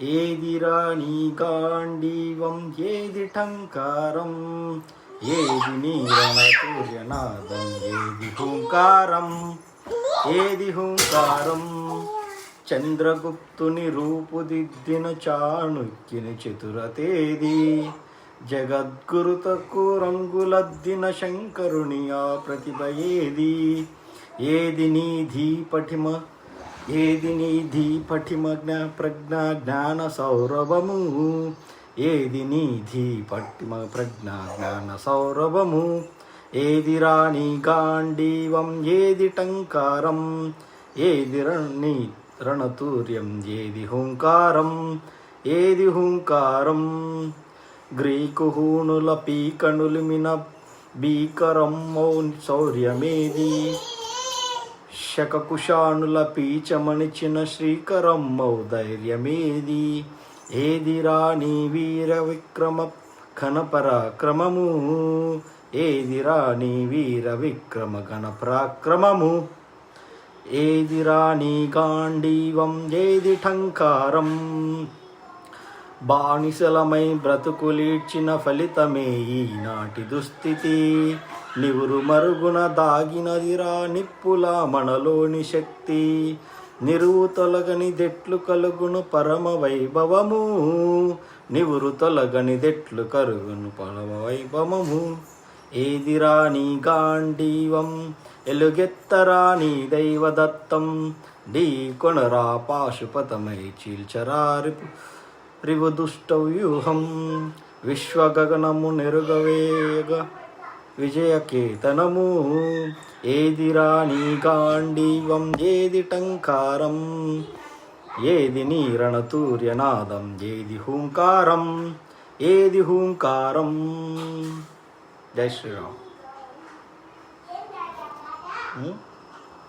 ఏదిరా నీ గాండీవం ఏది టంకారం ఏది నీ రణతూర్యనాదం ఏది హూంకారం? ఏది హూంకారం? చంద్రగుప్తుని రూపుదిద్దిన చాణుక్యుని చతురతేది జగద్గురుతకు రంగులద్దిన శంకరుని ఆ ప్రతిభ ఏది? ఏది నీ ధీపటిమ ఏది నీ ధీపటిమ ప్రజ్ఞ జ్ఞాన సౌరభము? ఏది నీ ధీపటిమ ప్రజ్ఞ జ్ఞాన సౌరభము? ఏది రాణి గాండీవం ఏది టంకారం? ఏది రణి రణతూర్యం? ఏది హుంకారం? ఏది హుంకారం? గ్రీకు హూణుల పీకణులిమిన భీకరం మౌన్ శౌర్యమేది? శకకుశానుల పీచమణిచిన శ్రీకరం మౌ ధైర్యమేది ఏది రాణి వీర విక్రమ ఘన పరాక్రమము ఏది రాణి వీర విక్రమ ఘన పరాక్రమము ఏది రాణి గాంధీవం? ఏది ఠంకారం? బానిసలమై బ్రతుకులీడ్చిన ఫలితమే ఈనాటి దుస్థితి. నివురు మరుగున దాగినదిరా నిప్పుల మనలోని శక్తి. నిరువు తొలగని దెట్లు కలుగును పరమ వైభవము. నివురు తొలగని దెట్లు కరుగును పరమ వైభవము. ఏదిరా నీ గాంధీవం? ఎలుగెత్తరాని దైవదత్తం? ఢీ కొనరా పాశుపతమై చీల్చరా రిపు రివుదుష్టవ్యూహం విశ్వగగనము నెరుగవేగ విజయకేతనము. ఏదిరా నీ గాంధీవం ఏది టంకారం? ఏది నీ రణతూర్యనాదం ఏది హూంకారం? ఏది హూంకారం? జై శ్రీరామ్?